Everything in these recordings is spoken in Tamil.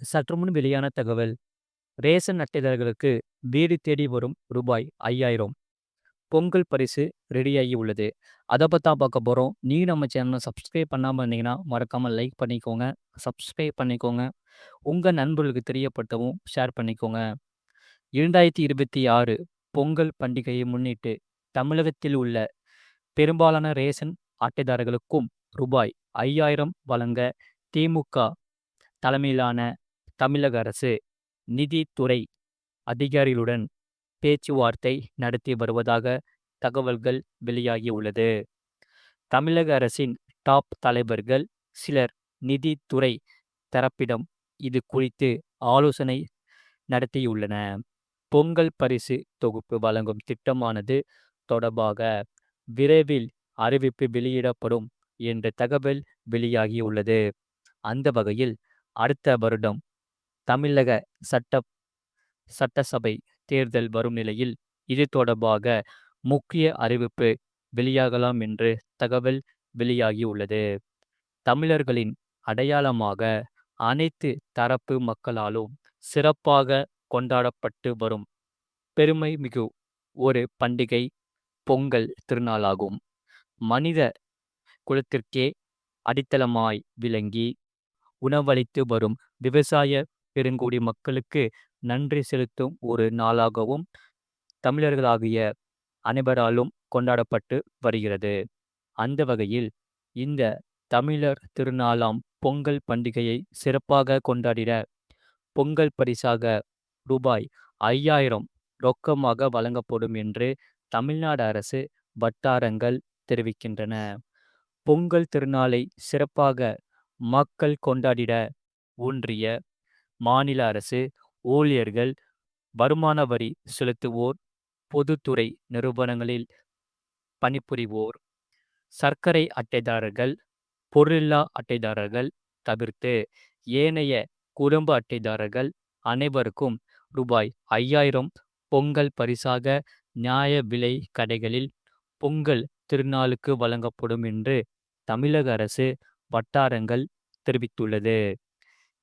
சற்றுமுன் வெளியான தகவல் ரேஷன் அட்டைதாரர்களுக்கு வீடு தேடி வரும் ரூபாய் ஐயாயிரம். பொங்கல் பரிசு ரெடியாகி உள்ளது. அதை பற்றி தான் பார்க்க போகிறோம் நீ நம்ம சேனலை சப்ஸ்கிரைப் பண்ணாமல் இருந்தீங்கன்னா மறக்காமல் லைக் பண்ணிக்கோங்க. சப்ஸ்கிரைப் பண்ணிக்கோங்க. உங்கள் நண்பர்களுக்கு தெரியப்படுத்தவும் ஷேர் பண்ணிக்கோங்க. இரண்டாயிரத்தி இருபத்தி ஆறு பொங்கல் பண்டிகையை முன்னிட்டு தமிழகத்தில் உள்ள பெரும்பாலான ரேஷன் அட்டைதாரர்களுக்கும் ரூபாய் ஐயாயிரம் வழங்க திமுக தலைமையிலான தமிழக அரசு நிதித்துறை அதிகாரிகளுடன் பேச்சுவார்த்தை நடத்தி வருவதாக தகவல்கள் வெளியாகியுள்ளது. தமிழக அரசின் டாப் தலைவர்கள் சிலர் நிதித்துறை தரப்பிடம் இது குறித்து ஆலோசனை நடத்தியுள்ளன. பொங்கல் பரிசு தொகுப்பு வழங்கும் திட்டமானது தொடர்பாக விரைவில் அறிவிப்பு வெளியிடப்படும் என்ற தகவல் வெளியாகியுள்ளது. அந்த வகையில் அடுத்த வருடம் தமிழக சட்ட சட்டசபை தேர்தல் வரும் நிலையில் இது தொடர்பாக முக்கிய அறிவிப்பு வெளியாகலாம் என்று தகவல் வெளியாகியுள்ளது. தமிழர்களின் அடையாளமாக அனைத்து தரப்பு மக்களாலும் சிறப்பாக கொண்டாடப்பட்டு வரும் பெருமை மிகு ஒரு பண்டிகை பொங்கல் திருநாளாகும். மனித குலத்திற்கே அடித்தளமாய் விளங்கி உணவளித்து வரும் விவசாய பெருங்குடி மக்களுக்கு நன்றி செலுத்தும் ஒரு நாளாகவும் தமிழர்களாகிய அனைவராலும் கொண்டாடப்பட்டு வருகிறது. அந்த வகையில் இந்த தமிழர் திருநாளாம் பொங்கல் பண்டிகையை சிறப்பாக கொண்டாடிட பொங்கல் பரிசாக ரூபாய் ஐயாயிரம் ரொக்கமாக வழங்கப்படும் என்று தமிழ்நாடு அரசு வட்டாரங்கள் தெரிவிக்கின்றன. பொங்கல் திருநாளை சிறப்பாக மக்கள் கொண்டாடிட ஒன்றிய மாநில அரசு ஊழியர்கள் வருமான வரி செலுத்துவோர் பொதுத்துறை நிறுவனங்களில் பணிபுரிவோர் சர்க்கரை அட்டைதாரர்கள் பொருளில்லா அட்டைதாரர்கள் தவிர்த்து ஏனைய குடும்ப அட்டைதாரர்கள் அனைவருக்கும் ரூபாய் ஐயாயிரம் பொங்கல் பரிசாக நியாய விலை கடைகளில் பொங்கல் திருநாளுக்கு வழங்கப்படும் என்று தமிழக அரசு வட்டாரங்கள் தெரிவித்துள்ளது.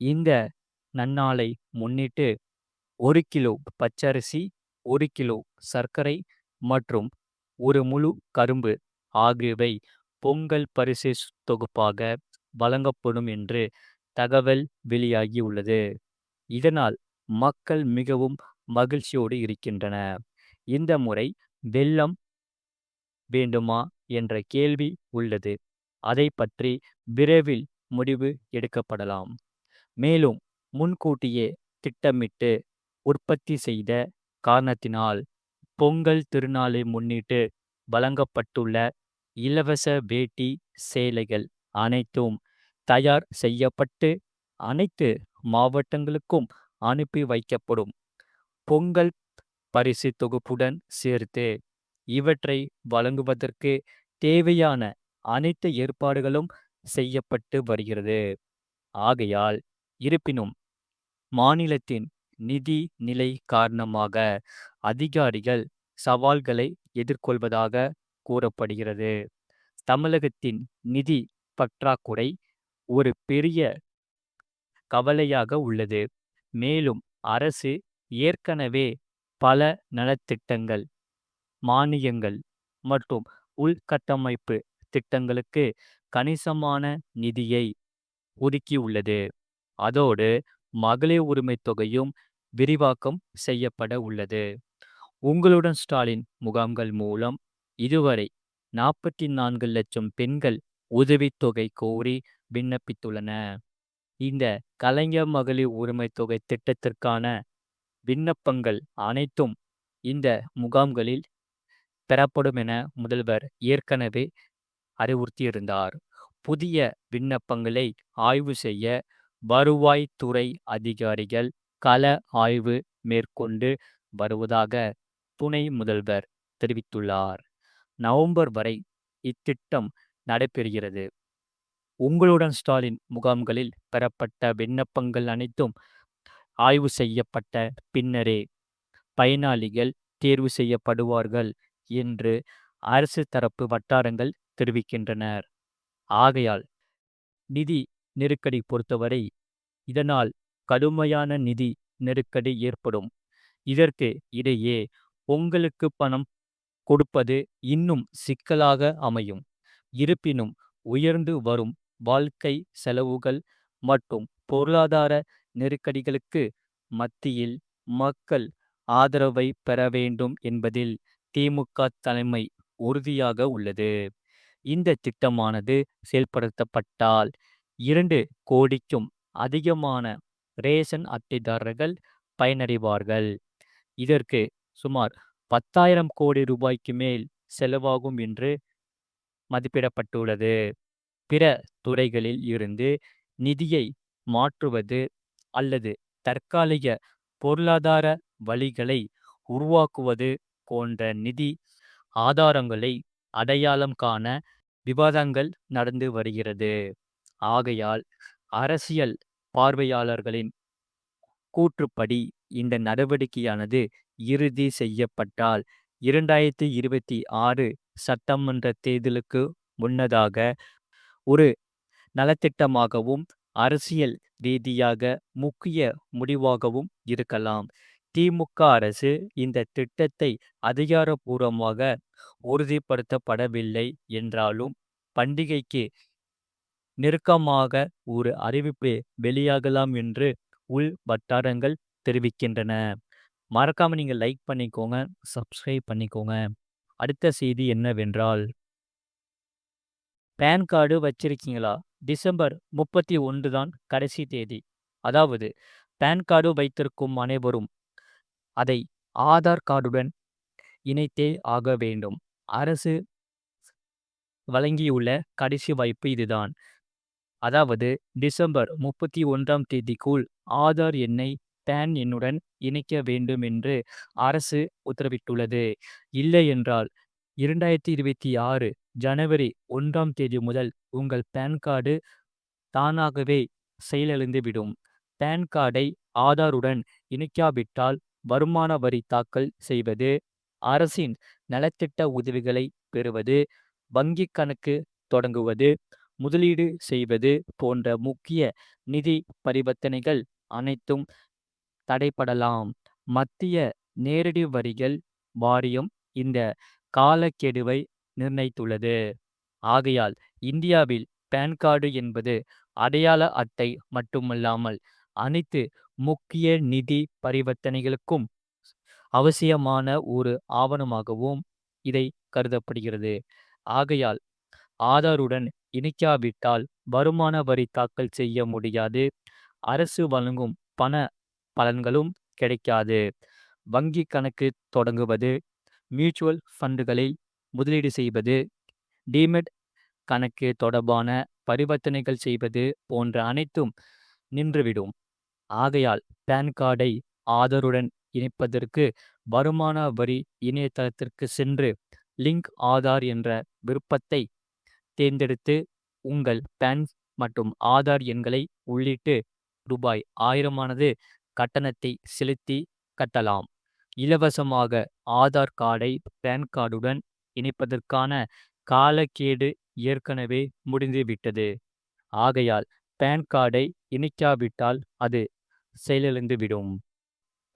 இந்த நன்னாளை முன்னிட்டு ஒரு கிலோ பச்சரிசி ஒரு கிலோ சர்க்கரை மற்றும் ஒரு முழு கரும்பு ஆகியவை பொங்கல் பரிசு தொகுப்பாக வழங்கப்படும் என்று தகவல் வெளியாகியுள்ளது இதனால் மக்கள் மிகவும் மகிழ்ச்சியோடு இருக்கின்றன இந்த முறை வெள்ளம் வேண்டுமா என்ற கேள்வி உள்ளது. அதை பற்றி விரைவில் முடிவு எடுக்கப்படலாம். மேலும் முன்கூட்டியே திட்டமிட்டு உற்பத்தி செய்த காரணத்தினால் பொங்கல் திருநாளை முன்னிட்டு வழங்கப்பட்டுள்ள இலவச வேட்டி சேலைகள் அனைத்தும் தயார் செய்யப்பட்டு அனைத்து மாவட்டங்களுக்கும் அனுப்பி வைக்கப்படும். பொங்கல் பரிசு தொகுப்புடன் சேர்த்து இவற்றை வழங்குவதற்கு தேவையான அனைத்து ஏற்பாடுகளும் செய்யப்பட்டு வருகிறது. ஆகையால் இருப்பினும் மாநிலத்தின் நிதி நிலை காரணமாக அதிகாரிகள் சவால்களை எதிர்கொள்வதாக கூறப்படுகிறது. தமிழகத்தின் நிதி பற்றாக்குறை ஒரு பெரிய கவலையாக உள்ளது. மேலும் அரசு ஏற்கனவே பல நலத்திட்டங்கள் மானியங்கள் மற்றும் உள்கட்டமைப்பு திட்டங்களுக்கு கணிசமான நிதியை ஒதுக்கியுள்ளது. அதோடு மகளிர் உரிமைத் தொகையும் விரிவாக்கம் செய்யப்பட உள்ளது. உங்களுடன் ஸ்டாலின் முகாம்கள் மூலம் இதுவரை நாற்பத்தி நான்கு லட்சம் பெண்கள் உதவித்தொகை கோரி விண்ணப்பித்துள்ளன. இந்த கலைஞர் மகளிர் உரிமை தொகை திட்டத்திற்கான விண்ணப்பங்கள் அனைத்தும் இந்த முகாம்களில் பெறப்படும் என முதல்வர் ஏற்கனவே அறிவுறுத்தியிருந்தார். புதிய விண்ணப்பங்களை ஆய்வு செய்ய வருவாய்த்துறை அதிகாரிகள் கள ஆய்வு மேற்கொண்டு வருவதாக துணை முதல்வர் தெரிவித்துள்ளார். நவம்பர் வரை இத்திட்டம் நடைபெறுகிறது. உங்களுடன் ஸ்டாலின் முகாம்களில் பெறப்பட்ட விண்ணப்பங்கள் அனைத்தும் ஆய்வு செய்யப்பட்ட பின்னரே பயனாளிகள் தேர்வு செய்யப்படுவார்கள் என்று அரசு தரப்பு வட்டாரங்கள் தெரிவிக்கின்றனர். ஆகையால் நிதி நெருக்கடி பொறுத்தவரை இதனால் கடுமையான நிதி நெருக்கடி ஏற்படும். இதற்கு இடையே உங்களுக்கு பணம் கொடுப்பது இன்னும் சிக்கலாக அமையும். இருப்பினும் உயர்ந்து வரும் வாழ்க்கை செலவுகள் மற்றும் பொருளாதார நெருக்கடிகளுக்கு மத்தியில் மக்கள் ஆதரவை பெற வேண்டும் என்பதில் திமுக தலைமை உறுதியாக உள்ளது. இந்த திட்டமானது செயல்படுத்தப்பட்டால் இரண்டு கோடிக்கும் அதிகமான ரேஷன் அட்டைதாரர்கள் பயனடைவார்கள். இதற்கு சுமார் பத்தாயிரம் கோடி ரூபாய்க்கு மேல் செலவாகும் என்று மதிப்பிடப்பட்டுள்ளது. பிற துறைகளில் இருந்து நிதியை மாற்றுவது அல்லது தற்காலிக பொருளாதார வழிகளை உருவாக்குவது போன்ற நிதி ஆதாரங்களை அடையாளம் காண விவாதங்கள் நடந்து வருகிறது. ஆகையால் அரசியல் பார்வையாளர்களின் கூற்றுப்படி இந்த நடவடிக்கையானது இறுதி செய்யப்பட்டால் இரண்டாயிரத்தி இருபத்தி ஆறு சட்டமன்ற தேர்தலுக்கு முன்னதாக ஒரு நலத்திட்டமாகவும் அரசியல் ரீதியாக முக்கிய முடிவாகவும் இருக்கலாம். திமுக அரசு இந்த திட்டத்தை அதிகாரபூர்வமாக உறுதிப்படுத்தப்படவில்லை என்றாலும் பண்டிகைக்கு நெருக்கமாக ஒரு அறிவிப்பு வெளியாகலாம் என்று உள் வட்டாரங்கள் தெரிவிக்கின்றன. மறக்காம நீங்க லைக் பண்ணிக்கோங்க, சப்ஸ்கிரைப் பண்ணிக்கோங்க. அடுத்த செய்தி என்னவென்றால் பேன் கார்டு வச்சிருக்கீங்களா? டிசம்பர் முப்பத்தி ஒன்று தான் கடைசி தேதி. அதாவது பேன் கார்டு வைத்திருக்கும் அனைவரும் அதை ஆதார் கார்டுடன் இணைத்தே ஆக வேண்டும். அரசு வழங்கியுள்ள கடைசி வாய்ப்பு இதுதான். அதாவது டிசம்பர் முப்பத்தி ஒன்றாம் தேதிக்குள் ஆதார் எண்ணை பேன் எண்ணுடன் இணைக்க வேண்டும் என்று அரசு உத்தரவிட்டுள்ளது. இல்லை என்றால் இரண்டாயிரத்தி இருபத்தி ஆறு ஜனவரி ஒன்றாம் தேதி முதல் உங்கள் பேன் கார்டு தானாகவே செயலிழந்துவிடும். பேன் கார்டை ஆதாருடன் இணைக்காவிட்டால் வருமான வரி தாக்கல் செய்வது, அரசின் நலத்திட்ட உதவிகளை பெறுவது, வங்கிக் கணக்கு தொடங்குவது, முதலீடு செய்வது போன்ற முக்கிய நிதி பரிவர்த்தனைகள் அனைத்தும் தடைப்படலாம் மத்திய நேரடி வரிகள் வாரியம் இந்த காலக்கெடுவை நிர்ணயித்துள்ளது. ஆகையால் இந்தியாவில் பேன் கார்டு என்பது அடையாள அட்டை மட்டுமல்லாமல் அனைத்து முக்கிய நிதி பரிவர்த்தனைகளுக்கும் அவசியமான ஒரு ஆவணமாகவும் இதை கருதப்படுகிறது. ஆகையால் ஆதாருடன் இணைக்காவிட்டால் வருமான வரி தாக்கல் செய்ய முடியாது. அரசு வழங்கும் பண பலன்களும் கிடைக்காது. வங்கி கணக்கு தொடங்குவது, மியூச்சுவல் ஃபண்டுகளில் முதலீடு செய்வது, டிமெட் கணக்கு தொடர்பான பரிவர்த்தனைகள் செய்வது போன்ற அனைத்தும் நின்றுவிடும். ஆகையால் பேன் கார்டை ஆதாருடன் இணைப்பதற்கு வருமான வரி இணையதளத்திற்கு சென்று லிங்க் ஆதார் என்ற விருப்பத்தை தேர்ந்தெடுத்து உங்கள் பேன் மற்றும் ஆதார் எண்களை உள்ளிட்டு ரூபாய் ஆயிரமானது கட்டணத்தை செலுத்தி கட்டலாம். இலவசமாக ஆதார் கார்டை பேன் கார்டுடன் இணைப்பதற்கான காலக்கெடு ஏற்கனவே முடிந்துவிட்டது. ஆகையால் பேன் கார்டை இணைக்காவிட்டால் அது செயலிழந்துவிடும்.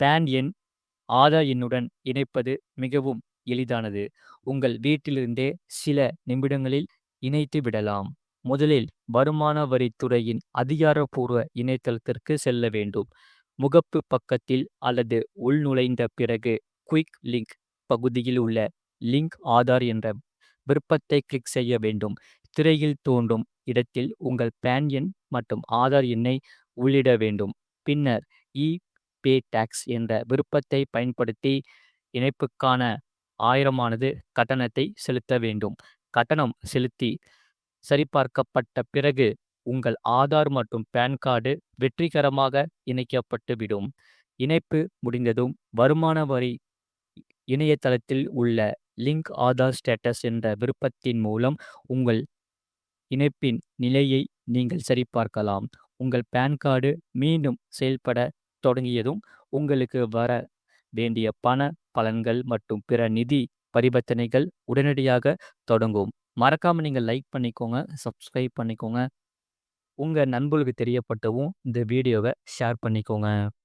பேன் எண் ஆதார் எண்ணுடன் இணைப்பது மிகவும் எளிதானது. உங்கள் வீட்டிலிருந்தே சில நிமிடங்களில் இணைத்து விடலாம். முதலில் வருமான வரித் துறையின் அதிகாரப்பூர்வ இணையதளத்திற்கு செல்ல வேண்டும். முகப்பு பக்கத்தில் அல்லது உள்நுழைந்த பிறகு குயிக் லிங்க் பகுதியில் உள்ள லிங்க் ஆதார் என்ற விருப்பத்தை கிளிக் செய்ய வேண்டும். திரையில் தோன்றும் இடத்தில் உங்கள் பேன் எண் மற்றும் ஆதார் எண்ணை உள்ளிட வேண்டும். பின்னர் இ பே டாக்ஸ் என்ற விருப்பத்தை பயன்படுத்தி இணைப்புக்கான ஆயிரமானது கட்டணத்தை செலுத்த வேண்டும். கட்டணம் செலுத்தி சரிபார்க்கப்பட்ட பிறகு உங்கள் ஆதார் மற்றும் பேன் கார்டு வெற்றிகரமாக இணைக்கப்பட்டுவிடும் இணைப்பு முடிந்ததும் வருமான வரி இணையதளத்தில் உள்ள லிங்க் ஆதார் ஸ்டேட்டஸ் என்ற விருப்பத்தின் மூலம் உங்கள் இணைப்பின் நிலையை நீங்கள் சரிபார்க்கலாம். உங்கள் பேன் கார்டு மீண்டும் செயல்பட தொடங்கியதும் உங்களுக்கு வர வேண்டிய பண பலன்கள் மற்றும் பிற நிதி பரிவர்த்தனைகள் உடனடியாக தொடங்கும். மறக்காமல் நீங்கள் லைக் பண்ணிக்கோங்க, சப்ஸ்கிரைப் பண்ணிக்கோங்க. உங்கள் நண்பர்களுக்கு தெரியப்பட்டவும் இந்த வீடியோவை ஷேர் பண்ணிக்கோங்க.